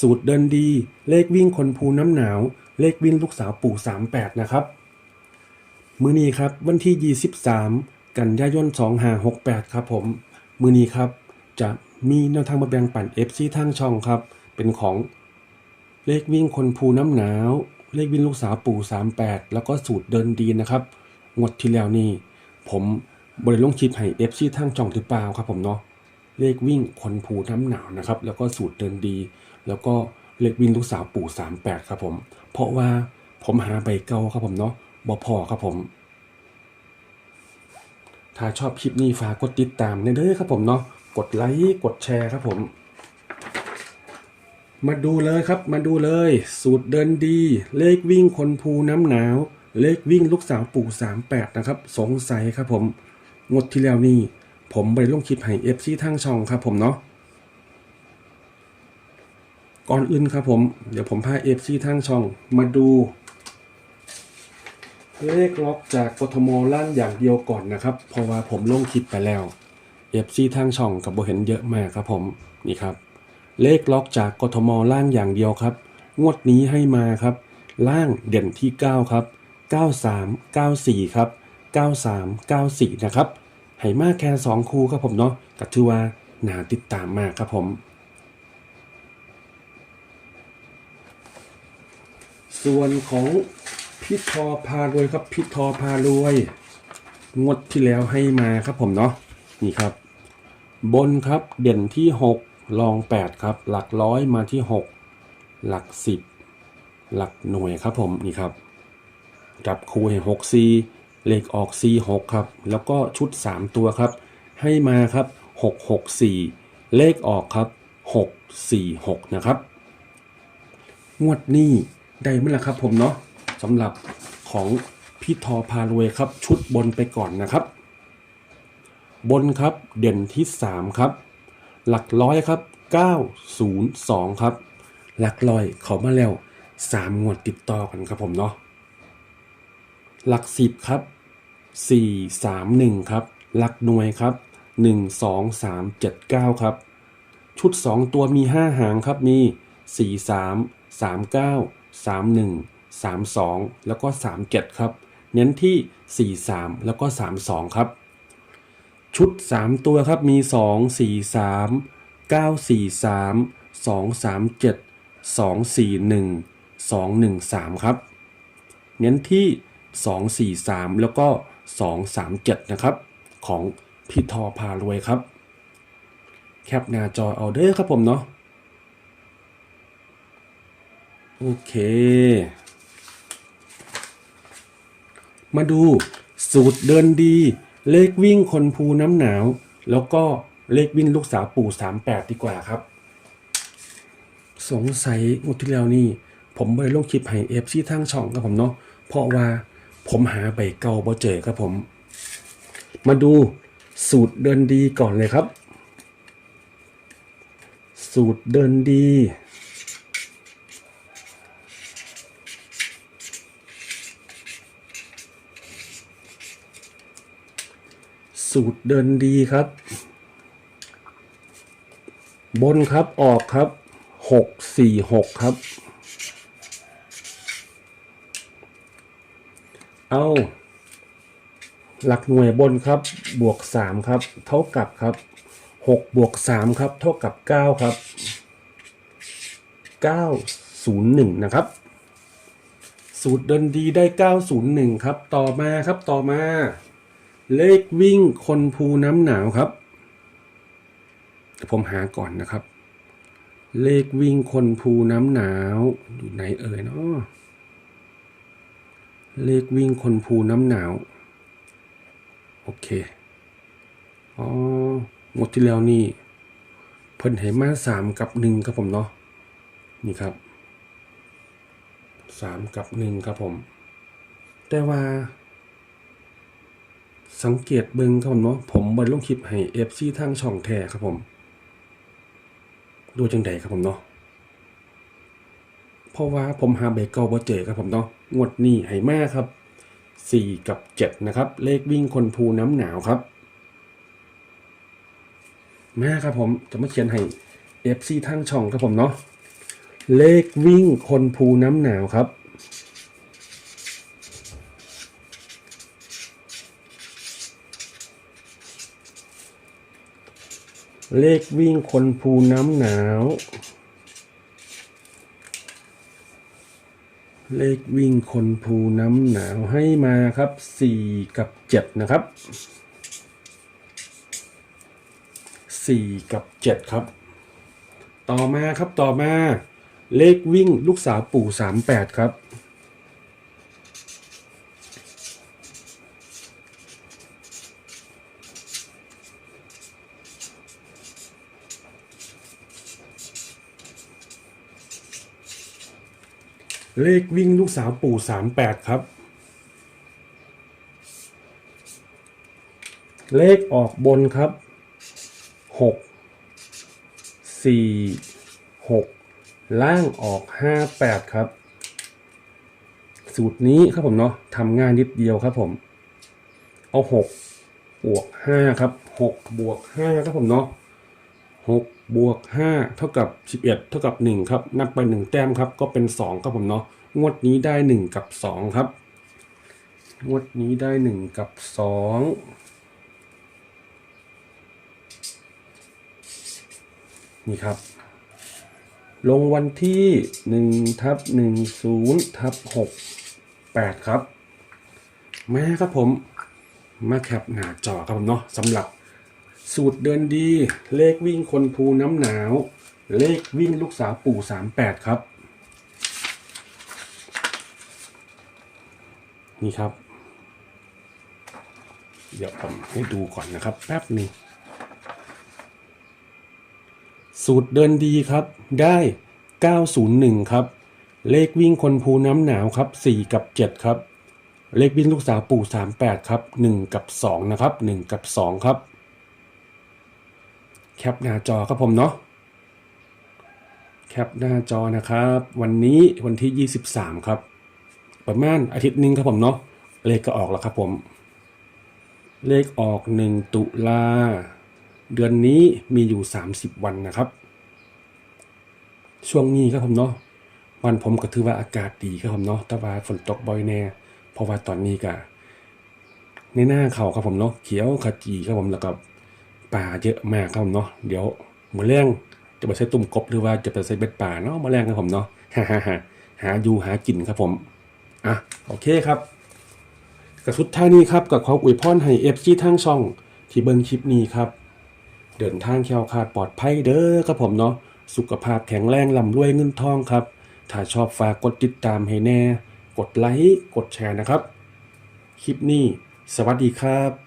สูตรเดินดี เลขวิ่งคนภูน้ำหนาว เลขวิ่งลูกสาวปู่ 38 นะครับ มือนี้ครับวันที่ 23 กันยายน2568 ครับผม มือนี้ครับ จะมีแนวทางมาแบ่งปัน FC ทางช่องครับ เป็นของเลขวิ่งคนภูน้ำหนาว เลขวิ่งลูกสาวปู่ 38 แล้วก็สูตรเดินดีนะครับ งวดที่แล้วนี่ผมบริลงคลิปให้ FC ทางช่องหรือเปล่าครับผมเนาะเลขวิ่งคนภูน้ำหนาวนะครับ แล้วก็สูตรเดินดี แล้วก็เลขวิ่งลูกสาวปู่38ครับผม เพราะว่าผมหาใบเก่าครับผมเนาะบ่พอครับผม ถ้าชอบคลิปนี้ฝากกดติดตามเด้อครับผมเนาะกดไลค์กดแชร์ครับผม มาดูเลยครับมาดูเลย สูตรเดินดี เลขวิ่งคนภูน้ำหนาว เลขวิ่งลูกสาวปู่38นะครับ สงสัยครับผมงดที่แล้วนี่ผมไปลงคลิปให้เอฟซีทางช่องครับผมเนาะ ก่อนอื่นครับผม เดี๋ยวผมพาเอฟซีทางช่องมาดู เลขล็อกจากกทมล่างอย่างเดียวก่อนนะครับ เพราะว่าผมลงคลิปไปแล้วเอฟซีทางช่องกับโบเห็นเยอะมากครับผมนี่ครับ เลขล็อกจากกทมล่างอย่างเดียวครับ งวดนี้ให้มาครับ ล่างเด่นที่ 9 ครับ 93 94 ครับ 93 94 นะครับให้มากแค่ 2 คู่ครับผมเนาะก็ถือว่าหนาติดตามมากครับผม ส่วนของพี่ทอพารวยครับพี่ทอพารวย งวดที่แล้วให้มาครับผมเนาะนี่ครับ บนครับเด่นที่ 6 ลอง 8 ครับ หลักร้อยมาที่ 6 หลัก 10 หลักหน่วยครับผมนี่ครับจับคูให้6 c เลขออก c 6 ครับ แล้วก็ชุด 3 ตัวครับ ให้มาครับ 6 6 4 เลขออกครับ 6 4 6 นะครับ งวดนี้ ได้ไหมล่ะครับผมเนาะสำหรับของพี่ทอพารวยครับ ชุดบนไปก่อนนะครับ บนครับเด่นที่ 3 ครับ หลักร้อยครับ 902 ครับ หลักร้อยเขามาแล้ว 3 งวดติดต่อกันครับผมเนาะหลัก 10 ครับ 431 ครับ หลักหน่วยครับ 1 2 3 7 9 ครับ ชุด 2 ตัวมี 5 หางครับมี 4 3 3 9 3 1 3 2 แล้วก็ 37 ครับ เน้นที่ 4 3 แล้วก็ 3 2 ครับ ชุด 3 ตัวครับมี 2 4 3 9 4 3 2 3 7 2 4 1 2 1 3 ครับ เน้นที่ 2 4 3 แล้วก็ 2 3 7 นะครับ ของพี่ทอพารวยครับ แคปหน้าจอเอาเด้อครับผมเนาะ โอเค มาดูสูตรเดินดี เลขวิ่งคนภูน้ำหนาว แล้วก็เลขวิ่งลูกสาวปู่38ดีกว่าครับ สงสัยงวดที่แล้วนี่ ผมไปลงคลิปให้เอฟซีทางช่องครับผมเนาะเพราะว่าผมหาใบเก่าบ่เจอครับผม มาดูสูตรเดินดีก่อนเลยครับ สูตรเดินดี สูตรเดินดีครับ บนครับออกครับหกสี่หกครับ เอาหลักหน่วยบนครับบวกสามครับ เท่ากับครับหกบวกสามครับ เท่ากับเก้าครับเก้าศูนย์หนึ่งนะครับสูตรเดินดีได้เก้าศูนย์หนึ่งครับ ต่อมาครับ ต่อมา เลขวิ่งคนภูน้ำหนาวครับ ผมหาก่อนนะครับ เลขวิ่งคนภูน้ำหนาว อยู่ไหนเอ่ยเนาะเลขวิ่งคนภูน้ำหนาว โอเค อ๋อหมดที่แล้วนี่เพิ่นให้มาสามกับหนึ่งครับผมเนาะนี่ครับสามกับหนึ่งครับผม แต่ว่า สังเกตเบิ่งครับผมเนาะผมบนลงคลิปให้เอฟซีทางช่องแท้ครับผมดูจังใดครับผมเนาะเพราะว่าผมหาเบเกอบ่เจอครับผมเนาะงวดนี้ให้มาครับสี่กับเจ็ดนะครับ เลขวิ่งคนภูน้ำหนาวครับมาครับผมจะมาเขียนให้เอฟซีทางช่องครับผมเนาะเลขวิ่งคนภูน้ำหนาวครับ เลขวิ่งคนภูน้ำหนาว เลขวิ่งคนภูน้ำหนาวให้มาครับสี่กับเจ็ดนะครับสี่กับเจ็ดครับ ต่อมาครับต่อมา เลขวิ่งลูกสาวปู่สามแปดครับ เลขวิ่งลูกสาวปู่สามแปดครับ เลขออกบนครับหกสี่หกล่างออกห้าแปดครับ สูตรนี้ครับผมเนาะทำง่ายนิดเดียวครับผม เอาหกบวกห้าครับหกบวกห้าครับผมเนาะ หกบวกห้าเท่ากับสิบเอ็ดเท่ากับหนึ่งครับ นับไปหนึ่งแต้มครับ ก็เป็นสองครับผมเนาะ งวดนี้ได้หนึ่งกับสองครับ งวดนี้ได้หนึ่งกับสองนี่ครับ ลงวันที่ 1 ทับ 10 ทับ 68 ครับ มาครับผม มาแคปหน้าจอครับผมเนาะสำหรับ สูตรเดินดี เลขวิ่งคนภูน้ำหนาว เลขวิ่งลูกสาวปู่38ครับ นี่ครับ เดี๋ยวผมให้ดูก่อนนะครับ แป๊บหนึ่งสูตรเดินดีครับ ได้ 901 ครับ เลขวิ่งคนภูน้ำหนาวครับ 4 กับ 7 ครับ เลขวิ่งลูกสาวปู่38 ครับ 1 กับ 2 นะครับ 1 กับ 2 ครับ คปหน้าจอครับผมเนาะแคปหน้าจอนะครับ วันนี้วันที่ 23 ครับ ประมาณอาทิตย์หนึงครับผมเนาะเลขก็ออกแล้วครับผม เลขออก 1 ตุลาเดือนนี้มีอยู่ 30 วันนะครับ ช่วงนี้ครับผมเนาะวันผมก็ถือว่าอากาศดีครับผมเนาะแต่ว่าฝนตกบ่อยแน่เพราะว่าตอนนี้ก็ในหน้าเขาครับผมเนาะเขียวขจีครับผมแล้วก็ ป่าเยอะมากครับผมเนาะเดี๋ยวมือแรงจะไปใช้ตุ่มกบหรือว่าจะไปใช้เบ็ดป่าเนาะมือแรงครับผมเนาะฮ่าฮ่าฮ่าหาอยู่หากินครับผมอะโอเคครับกระสุดท้ายนี้ครับกับความอวยพรให้เอฟซีทางช่องที่เบิ่งคลิปนี้ครับ เดินทางแคล้วคลาดปลอดภัยเด้อครับผมเนาะสุขภาพแข็งแรงลำรวยเงินทองครับ ถ้าชอบฝากกดติดตามให้แน่ กดไลค์กดแชร์นะครับ คลิปนี้ สวัสดีครับ